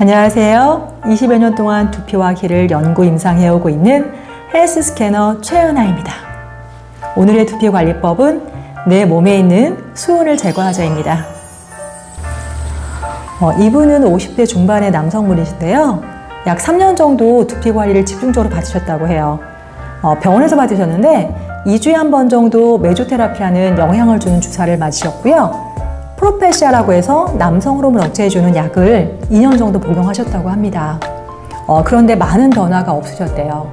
안녕하세요. 20여 년 동안 두피와 기를 연구 임상해오고 있는 헬스 스캐너 최은아입니다. 오늘의 두피 관리법은 내 몸에 있는 수은을 제거하자입니다. 어, 이분은 50대 중반의 남성분이신데요. 약 3년 정도 두피 관리를 집중적으로 받으셨다고 해요. 어, 병원에서 받으셨는데 2주에 한 번 정도 메조테라피하는 영향을 주는 주사를 맞으셨고요. 프로페시아라고 해서 남성 호르몬 억제해주는 약을 2년 정도 복용하셨다고 합니다. 어, 그런데 많은 변화가 없으셨대요.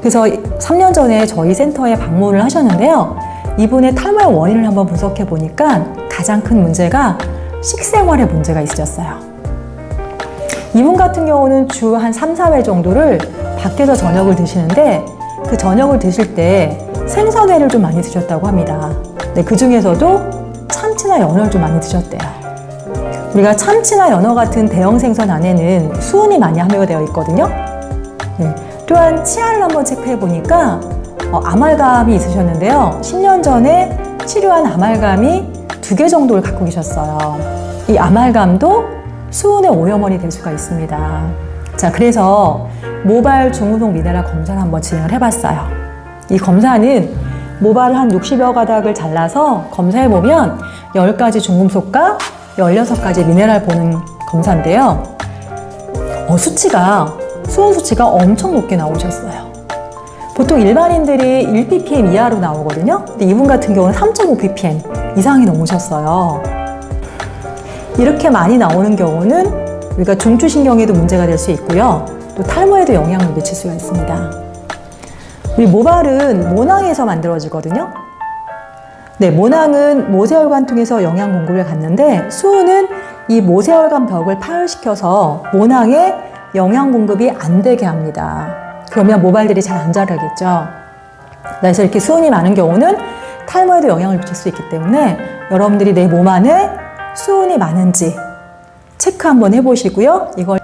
그래서 3년 전에 저희 센터에 방문을 하셨는데요. 이분의 탈모의 원인을 한번 분석해 보니까 가장 큰 문제가 식생활에 문제가 있으셨어요. 이분 같은 경우는 주 한 3, 4회 정도를 밖에서 저녁을 드시는데 그 저녁을 드실 때 생선회를 좀 많이 드셨다고 합니다. 네, 그 중에서도 참치나 연어를 좀 많이 드셨대요. 우리가 참치나 연어 같은 대형 생선 안에는 수은이 많이 함유되어 있거든요. 네. 또한 치아를 한번 체크해 보니까 어, 아말감이 있으셨는데요. 10년 전에 치료한 아말감이 두 개 정도를 갖고 계셨어요. 이 아말감도 수은의 오염원이 될 수가 있습니다. 자, 그래서 모발 중후동 미네랄 검사를 한번 진행을 해봤어요. 이 검사는 모발을 한 60여 가닥을 잘라서 검사해 보면 10가지 중금속과 16가지 미네랄 보는 검사인데요. 어, 수치가 수온 수치가 엄청 높게 나오셨어요. 보통 일반인들이 1ppm 이하로 나오거든요. 근데 이분 같은 경우는 3.5ppm 이상이 넘으셨어요. 이렇게 많이 나오는 경우는 우리가 중추신경에도 문제가 될 수 있고요. 또 탈모에도 영향을 미칠 수가 있습니다. 우리 모발은 모낭에서 만들어지거든요. 네, 모낭은 모세혈관 통해서 영양 공급을 갖는데 수은은 이 모세혈관 벽을 파열시켜서 모낭에 영양 공급이 안 되게 합니다. 그러면 모발들이 잘 안 자라겠죠. 그래서 이렇게 수은이 많은 경우는 탈모에도 영향을 미칠 수 있기 때문에 여러분들이 내 몸 안에 수은이 많은지 체크 한번 해보시고요. 이걸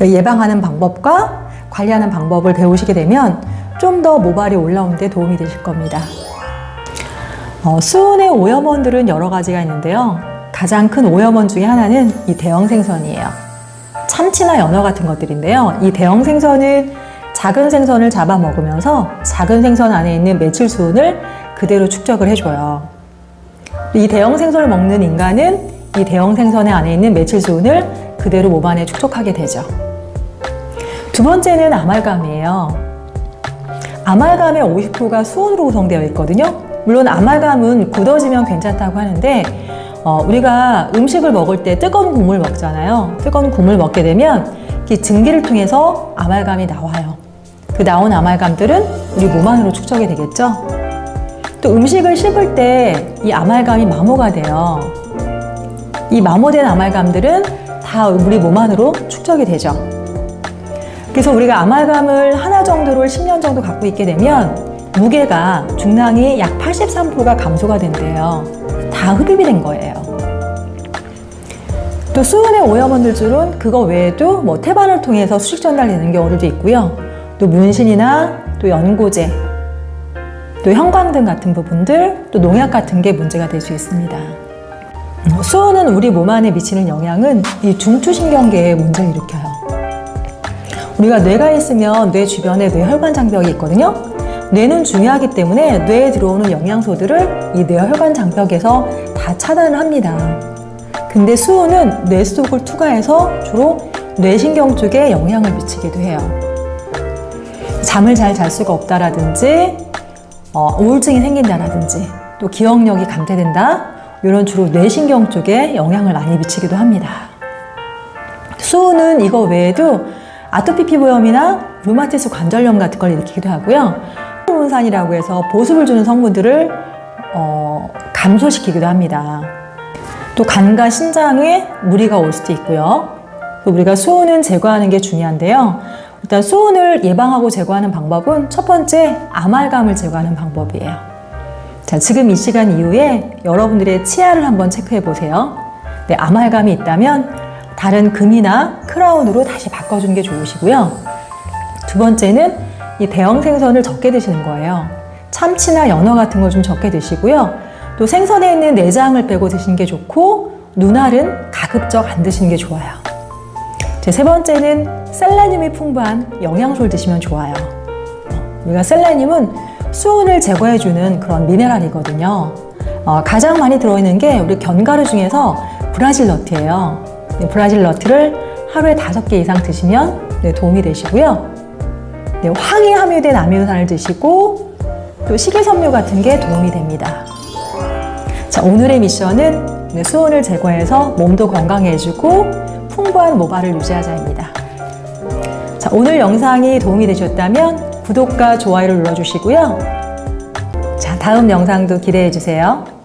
예방하는 방법과 관리하는 방법을 배우시게 되면 좀 더 모발이 올라오는 데 도움이 되실 겁니다. 어, 수은의 오염원들은 여러 가지가 있는데요. 가장 큰 오염원 중에 하나는 이 대형 생선이에요. 참치나 연어 같은 것들인데요. 이 대형 생선은 작은 생선을 잡아먹으면서 작은 생선 안에 있는 메칠 수은을 그대로 축적을 해줘요. 이 대형 생선을 먹는 인간은 이 대형 생선의 안에 있는 메칠 수은을 그대로 몸 안에 축적하게 되죠. 두 번째는 아말감이에요. 아말감의 50%가 수은으로 구성되어 있거든요. 물론 아말감은 굳어지면 괜찮다고 하는데 어, 우리가 음식을 먹을 때 뜨거운 국물 먹잖아요. 뜨거운 국물 먹게 되면 이 증기를 통해서 아말감이 나와요. 그 나온 아말감들은 우리 몸 안으로 축적이 되겠죠. 또 음식을 씹을 때 이 아말감이 마모가 돼요. 이 마모된 아말감들은 다 우리 몸 안으로 축적이 되죠. 그래서 우리가 아말감을 하나 정도를 10년 정도 갖고 있게 되면 무게가 중량이 약 83%가 감소가 된대요. 다 흡입이 된 거예요. 또 수은의 오염원들 줄은 그거 외에도 뭐 태반을 통해서 수직 전달되는 경우도 있고요. 또 문신이나 또 연고제, 또 형광등 같은 부분들, 또 농약 같은 게 문제가 될 수 있습니다. 수은은 우리 몸 안에 미치는 영향은 이 중추신경계에 문제를 일으켜요. 우리가 뇌가 있으면 뇌 주변에 뇌혈관 장벽이 있거든요. 뇌는 중요하기 때문에 뇌에 들어오는 영양소들을 이 뇌혈관 장벽에서 다 차단을 합니다. 근데 수은은 뇌 속을 투과해서 주로 뇌신경 쪽에 영향을 미치기도 해요. 잠을 잘 잘 수가 없다라든지, 어, 우울증이 생긴다라든지, 또 기억력이 감퇴된다, 이런 주로 뇌신경 쪽에 영향을 많이 미치기도 합니다. 수은은 이거 외에도 아토피 피부염이나 류마티스 관절염 같은 걸 일으키기도 하고요. 호르몬산이라고 해서 보습을 주는 성분들을 어, 감소시키기도 합니다. 또 간과 신장에 무리가 올 수도 있고요. 또 우리가 수은은 제거하는 게 중요한데요. 일단 수은을 예방하고 제거하는 방법은 첫 번째 아말감을 제거하는 방법이에요. 자, 지금 이 시간 이후에 여러분들의 치아를 한번 체크해 보세요. 네, 아말감이 있다면 다른 금이나 크라운으로 다시 바꿔주는 게 좋으시고요. 두 번째는 이 대형 생선을 적게 드시는 거예요. 참치나 연어 같은 걸 좀 적게 드시고요. 또 생선에 있는 내장을 빼고 드시는 게 좋고 눈알은 가급적 안 드시는 게 좋아요. 제 세 번째는 셀레늄이 풍부한 영양소를 드시면 좋아요. 우리가 셀레늄은 수은을 제거해주는 그런 미네랄이거든요. 어, 가장 많이 들어있는 게 우리 견과류 중에서 브라질 너트예요. 네, 브라질 너트를 하루에 다섯 개 이상 드시면 네, 도움이 되시고요. 네, 황이 함유된 아미노산을 드시고 또 식이섬유 같은 게 도움이 됩니다. 자, 오늘의 미션은 네, 수온을 제거해서 몸도 건강해지고 풍부한 모발을 유지하자입니다. 자, 오늘 영상이 도움이 되셨다면 구독과 좋아요를 눌러주시고요. 자, 다음 영상도 기대해 주세요.